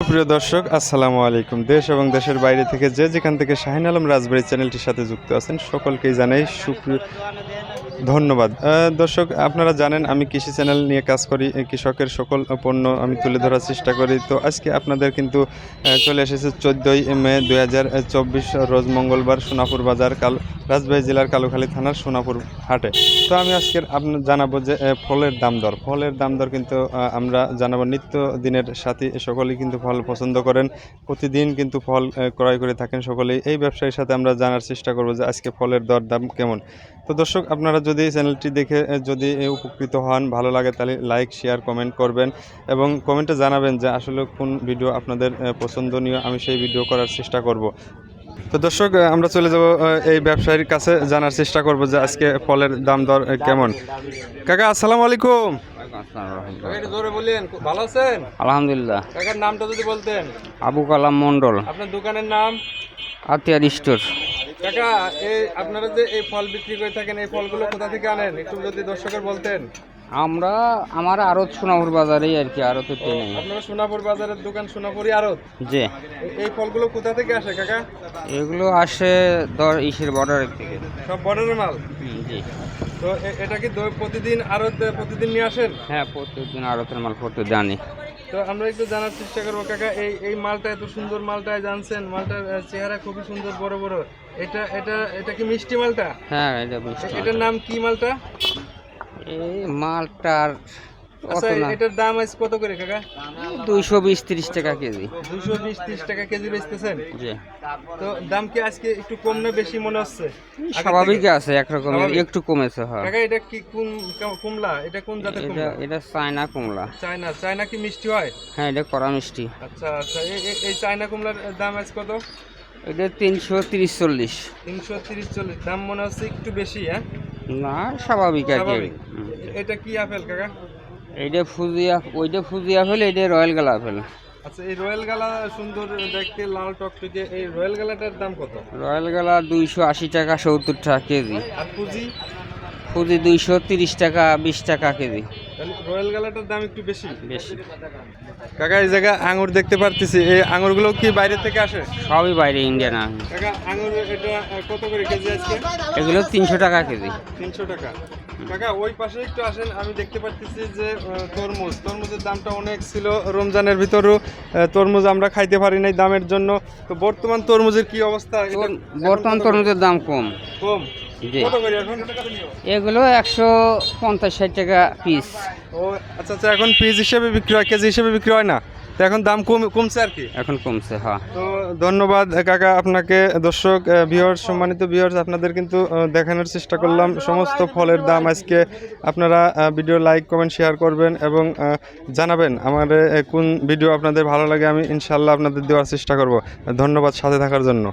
প্রিয় দর্শক, আসসালামু আলাইকুম। দেশ এবং দেশের বাইরে থেকে যে যেখান থেকে শাহিন আলম রাজবাড়ি চ্যানেলটির সাথে যুক্ত আছেন, সকলকেই জানাই সুপ্রিয় ধন্যবাদ। দর্শক, আপনারা জানেন, আমি কৃষি চ্যানেল নিয়ে কাজ করি। কৃষকের সকল পণ্য আমি তুলে ধরার চেষ্টা করি। তো আজকে আপনাদের কিন্তু চলে এসেছে চোদ্দোই মে দুই হাজার চব্বিশ, রোজ মঙ্গলবার সোনাপুর বাজার, কাল রাজবাড়ী জেলার কালুখালী থানার সোনাপুর হাটে। তো আমি আজকের আপনার জানাব যে ফলের দাম দর। ফলের দাম দর কিন্তু আমরা জানাব নিত্য দিনের সাথী। সকলেই কিন্তু ফল পছন্দ করেন। প্রতিদিন কিন্তু ফল ক্রয় করে থাকেন সকলেই। এই ব্যবসায়ীর সাথে আমরা জানার চেষ্টা করব যে, আজকে ফলের দর দাম কেমন। তো দর্শক, আপনারা যদি চ্যানেলটি দেখে যদি উপকৃত হন ভালো লাগে তাহলে লাইক শেয়ার কমেন্ট করবেন এবং কমেন্টে জানাবেন যে আসলে কোন ভিডিও আপনাদের পছন্দনীয় আমি সেই ভিডিও করার চেষ্টা করব। তো দর্শক আমরা চলে যাব এই ব্যবসায়ীর কাছে জানার চেষ্টা করব যে আজকে ফলের দাম দর কেমন। কাকা আসসালামু আলাইকুম। জোরে ভালো আছেন? আলহামদুলিল্লাহ। কাকার নামটা যদি বলতেন। আবু কালাম মন্ডল আপনার দোকানের নাম? আতিয়ার স্টোর। কাকা এই আপনারা যে এই ফল বিক্রি করে থাকেন এই ফলগুলো কোথা থেকে আনেন? একটু যদি দর্শকের বলতেন। আমরা আমার আরও সোনাপুর বাজারেই আর কি আরও তো নেই। আপনারা সোনাপুর বাজারের দোকান সোনাপুরি আড়ত? যে এই ফলগুলো কোথা থেকে আসে কাকা? এগুলো আসে দর ইসের বর্ডারের থেকে সব বর্ডারের মাল? জি। তো এটা কি প্রতিদিন আড়ত প্রতিদিন নিয়ে আসেন? হ্যাঁ প্রত্যেকদিন আড়তের মাল করতে জানি তো আমরা একটু জানার চেষ্টা করব কাকা এই এই মালটা এত সুন্দর মালটা জানছেন মালটার চেহারা খুবই সুন্দর বড় বড়। এটা এটা এটা কি মিষ্টি মালটা? হ্যাঁ এটা মিষ্টি এটার নাম কি মালটা? এই মালটার আচ্ছা এটার দাম আজ কত করে কাকা? দুইশো বিশ তিরিশ টাকা কেজি। দুশো বিশ ত্রিশ টাকা কেজি বেচতেছেন? জি। তো দাম কি আজকে একটু কম না বেশি মনে হচ্ছে? স্বাভাবিক আছে একরকমের একটু কমেছে হ্যাঁ। কাকা এটা কি কোন কুমলা? এটা কোন জাতের কুমলা? এটা চায়না কুমলা। চায়না। চায়না কি মিষ্টি হয়? হ্যাঁ এটা কড়া মিষ্টি। আচ্ছা আচ্ছা এই- চায়না কুমলার দাম আজ কত? এটা তিনশো তিরিশ চল্লিশ। তিনশো তিরিশ চল্লিশ। দাম মনে হচ্ছে একটু বেশি হ্যাঁ? না স্বাভাবিক আর কি। এটা কি আপেল কাকা? এইটা ফুজিয়া ওইটা ফুজিয়া আপেল এইটা রয়্যাল গালা হলো আচ্ছা এই রয়্যাল গালা সুন্দর দেখতে লাল টকটকে এই রয়্যাল গালাটার দাম কত? রয়্যাল গালা দুইশো আশি টাকা সত্তর টাকা কেজি। আর ফুজি ফুজি দুইশো তিরিশ টাকা বিশ টাকা কেজি। রয়্যাল গালাটার দাম একটু বেশি। বেশি। কাকা এই জায়গায় আঙুর দেখতে পারতেছি। এই আঙুরগুলো কি বাইরে থেকে আসে? সবই বাইরে ইন্ডিয়ান আম। কাকা আঙুর এটা কত করে কেজি আজকে? এগুলো তিনশো টাকা কেজি। তিনশো টাকা। কাকা ওই পাশে একটু আসেন আমি দেখতে পাচ্ছি যে তরমুজ। তরমুজের দামটা অনেক ছিল রমজানের ভিতরও। তরমুজ আমরা খাইতে পারি নাই দামের জন্য। তো বর্তমান তরমুজের কি অবস্থা? বর্তমান তরমুজের দাম কম। কম? এগুলো একশো পঞ্চাশ ষাট টাকা পিস ও আচ্ছা আচ্ছা এখন পিস হিসেবে বিক্রি হয় কেজি হিসেবে বিক্রি হয় না? তো এখন দাম কম কমছে আর কি? এখন কমছে হ্যাঁ। তো ধন্যবাদ কাকা আপনাকে। দর্শক ভিউয়ার্স সম্মানিত ভিউয়ার্স আপনাদের কিন্তু দেখানোর চেষ্টা করলাম। সমস্ত ফলের দাম আজকে আপনারা ভিডিও লাইক কমেন্ট শেয়ার করবেন এবং জানাবেন আমার কোন ভিডিও আপনাদের ভালো লাগে আমি ইনশাল্লাহ আপনাদের দেওয়ার চেষ্টা করব। ধন্যবাদ সাথে থাকার জন্য।